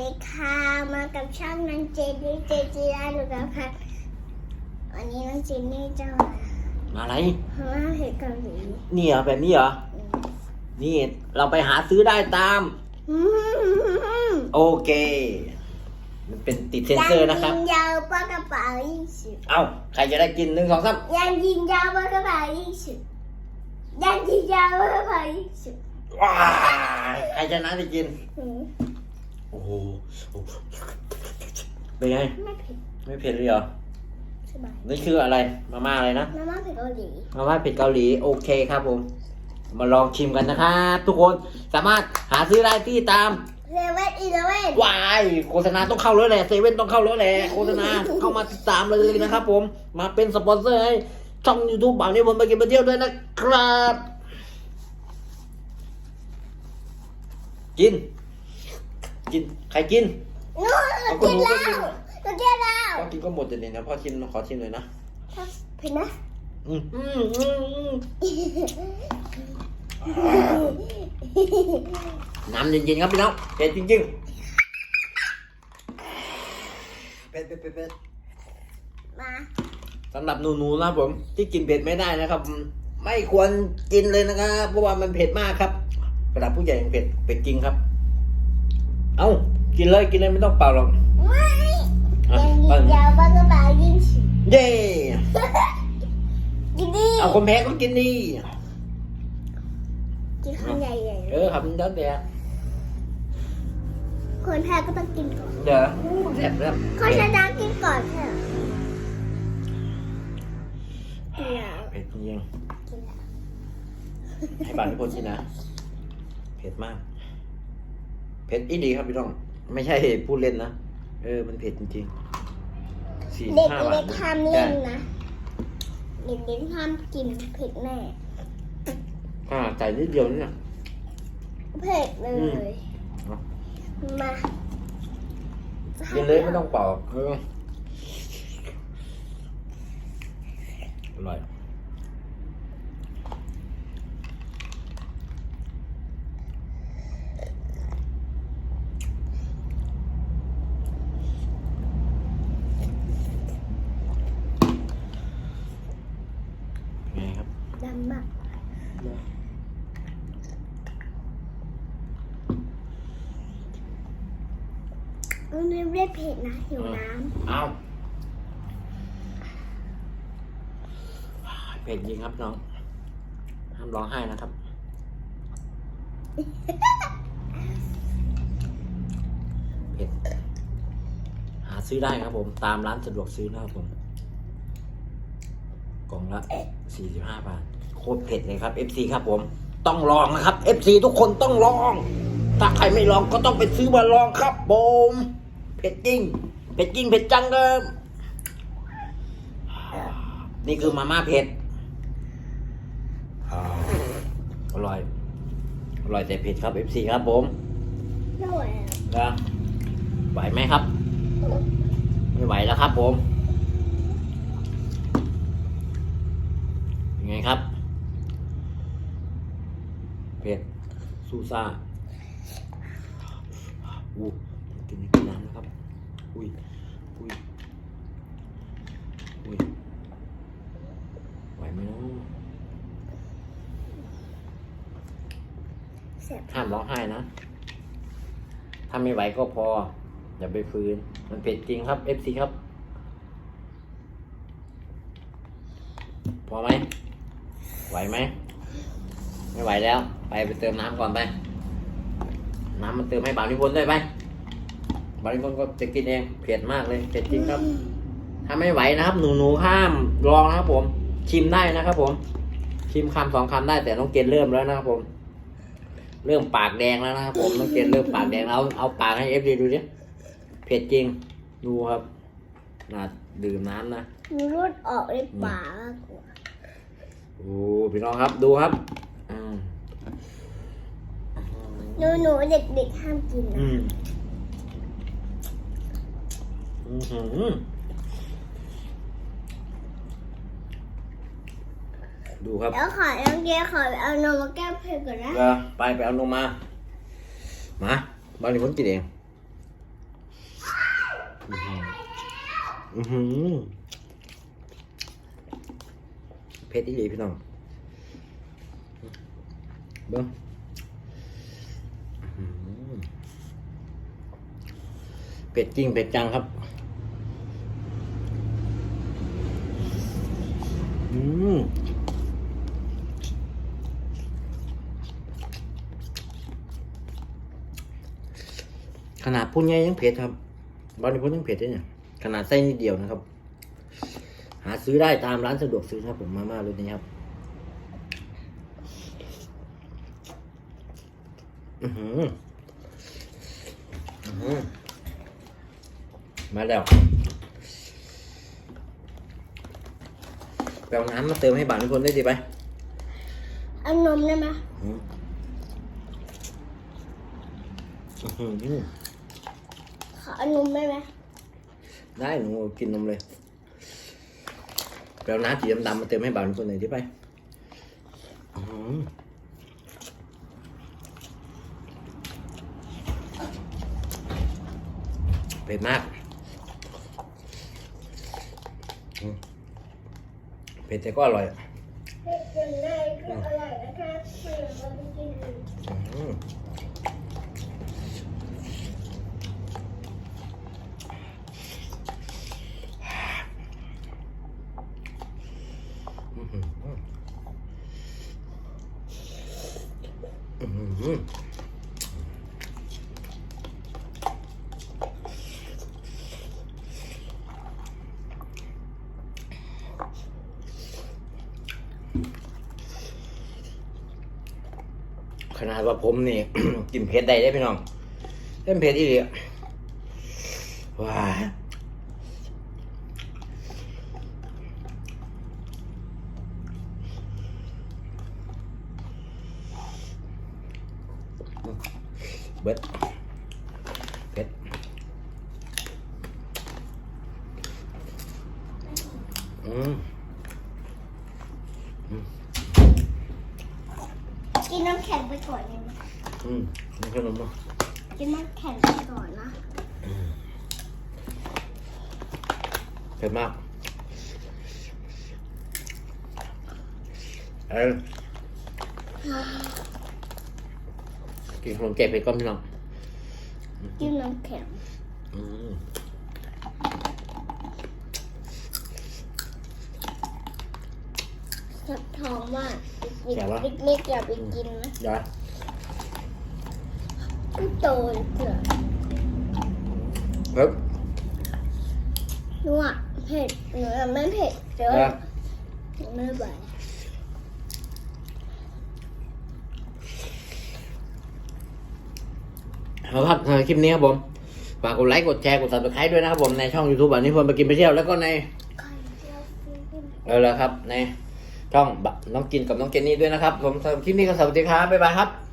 ดีค่ะมากับช่องนันเจนนี่เจจีได้ดูกันค่ะวันนี้น้องเจนนี่จะมามาอะไรพม่าเผ็ดเกาหลีนี่เหรอแบบนี้เหรอ นี่เราไปหาซื้อได้ตาม อืมโอเค มันเป็นติดเซ็นเซอร์นะครับ ยังยิงยาวปากกระเป๋ายี่สิบเอ้าใครจะได้กินหนึ่งสองสามยังยิงยาวปากกระเป๋ายี่สิบยังยิงยาวปากกระเป๋ายี่สิบว้ายใครจะนะได้กิน อืม โอ้โหเป็นไง ไม่เผ็ดไม่เผ็ดเลยเหรอ สบายนี่คืออะไร มาม่าอะไรนะ มาม่าเผ็ดเกาหลีมาม่าเผ็ดเกาหลี โอเคครับผม มาลองชิมกันนะครับทุกคน สามารถหาซื้อได้ที่ตามเซเว่นอีเลเว่นวายโฆษณาต้องเข้าแล้วแหละเซเว่นต้องเข้าแล้วแหละโฆษณาเข้ามาติดตามเลยนะครับผม มาเป็นสปอนเซอร์ให้ช่องยูทูบบ่าวนี้ผมไปกินไปเที่ยวด้วยนะครับ กิน กินใครกินนู่นเอาก็กินรู้ก็แล้กินวเรากินแล้วพ่อกินก็หมดเลยนะพ่อชิมขอชิมหน่อยนะเผ็ดนะอืมอืมอืมอืมน้ำเย็นๆครับพี่น้องเผ็ดจริงๆเผ็ดเผ็ดเผ็ดเผ็ดมาสำหรับหนูๆนะครับผม ที่กินเผ็ดไม่ได้นะครับ ไม่ควรกินเลยนะครับเพราะว่ามันเผ็ดมากครับสำหรับผู้ใหญ่ยังเผ็ดเผ็ดจริงครับ เอากินเลยกินเลยไม่ต้องเป่าหรอกไม่อะยังยิปั้นงยาวปากกระเป๋ายี่สิบเย้กินดิเอาคนแพ้ก็กินดีกินคำใหญ่เออครับแล้วแต่ๆคนแพ้ก็ต้องกินก่อนเดี๋ยวแซ่บแซ่บคนชนะกินก่อนใช่ไหมกินแล้วเผ็ดจริงกินแล้ว ๆให้บางทุกคนกินนะ เผ็ดมาก เผ็ดอีดีครับพี่น้อง ไม่ใช่พูดเล่นนะ เออ มันเผ็ดจริงๆสี่เด็กห้าบาเล็ทกห้ามเล่นนะ เด็กเล็กห้ามกินเผ็ดแน่อ่าใส่นิดเดียวนี่นะเผ็ดเลอืม ย มา กินเลยไม่ต้องเป่าเอออร่อย ไงครับ ดำมาก มันไม่ได้เผ็ดนะหิวน้เอาเผ็ดจริงครับน้องห้ามร้องไห้นะครับ เผ็ด หาซื้อได้ครับผม ตามร้านสะดวกซื้อนะครับผม กล่องละ 45 บาท โคตรเผ็ดเลยครับ FC ครับผม ต้องลองนะครับ FC ทุกคนต้องลอง ถ้าใครไม่ลองก็ต้องไปซื้อมาลองครับผม เผ็ดจริงเผ็ดจริงเผ็ดจังเดิมนี่คือมาม่าเผ็ดอร่อย อร่อยแต่เผ็ดครับ FC ครับผมำไม่ไหวอะนะไหวไหมครับ ไม่ไหวแล้วครับผมยังไงครับ เผ็ดซูซ่าอู้ กินกินน้ำนะครับ อุ้ย อุ้ย อุ้ย ไหวไหมเนาะเสียบห้ามร้องไห้นะ ถ้าไม่ไหวก็พอ อย่าไปฝืนมันเผ็ดจริงครับ FC ครับ พอไหม ไหวไหม ไม่ไหวแล้ว ไปไปเติมน้ำก่อนไป น้ำมันเติมให้บ่าวนิพนธ์ด้วยไป บ่าวนิพนธ์ก็จะกินเองเผ็ดมากเลยเผ็ดจริงครับ ถ้าไม่ไหวนะครับ หนูหนูๆห้ามลองนะครับ ผม ชิมได้นะครับ ผม ชิมคำสองคำได้แต่น้องเกณฑ์เริ่มแล้วนะครับผม เริ่มปากแดงแล้วนะครับผมน้องเกณฑ์เริ่มปากแดงแล้วเอาปากให้เอฟดีดูดิเผ็ดจริงดูครับน่าดื่มน้ำนะมีรูดออกในปากมากกว่าโอ้พี่น้องครับดูครับอืมหนูหนูๆเด็กๆห้ามกินนะอืมอื้อหือ ดูครับ แล้วขอน้องเกียขอเอานมมาแก้เผ็ดก่อนนะ เออไปไปเอานมมา มาบ้านนี้ผมกินเอง อือหือเผ็ดอีหลีพี่น้อง เบิ้งอื้อหือเผ็ดจริงเผ็ดจังครับ อืมขนาดพูดง่ายยังเผ็ดครับบางทีพูดยังเผ็ดเลยเนี่ย ขนาดไส้นิดเดียวนะครับ หาซื้อได้ตามร้านสะดวกซื้อครับผมมาม่ารสนี้ครับ อือหือ อือหือ มาแล้ว ไปเอาน้ำมาเติมให้บ้านทุกคนได้ดีไปเอานมได้ไหมอืมอื้อหือขอเอานมได้ไหมได้หนูกินนมเลยไปเอาน้ำสีดำๆมาเติมให้บ้านทุกคนหน่อยดีไปอื้อหือเผ็ดมากอืมเผ็ดแต่ก็อร่อยอะเผ็ดจนได้ก็อร่อยนะคะเพื่อนเราไปกินอืมอื้อหืออื้ ขนาดว่าผมนี่ กินเผ็ดได้ได้พี่น้องเล่นเผ็ดอีหลีอะว้าเบิดเผ็ดอืม กินน้ำแข็งไปก่อนเลยไหมอืมนี่ขนมเนาะกินน้ำแข็งไปก่อนนะเผ็ดมากเออกินขนมแกะเผ็ดก่อนพี่น้องกินน้ำแข็งอืม สับทองมากปิกนิกปิกนิกอย่าไปกินนะเดี๋ยวก็โตเลยเผื่อเฮ้ยหนูอะเผ็ดหนูอะไม่เผ็ดแต่เอว่าอหนูไม่ไหวเอาครับสำหรับคลิปนี้ครับผมฝากกดไลค์กดแชร์กด subscribe ด้วยนะครับผมในช่อง YouTube อันนี้ผมไปกินไปเที่ยวแล้วก็ในไข่เจียวฟินเออแล้วครับใน ช่องบะน้องกินกับน้องเจนนี่ด้วยนะครับผมสำหรับคลิปนี้ก็สวัสดีครับบ๊ายบายครับ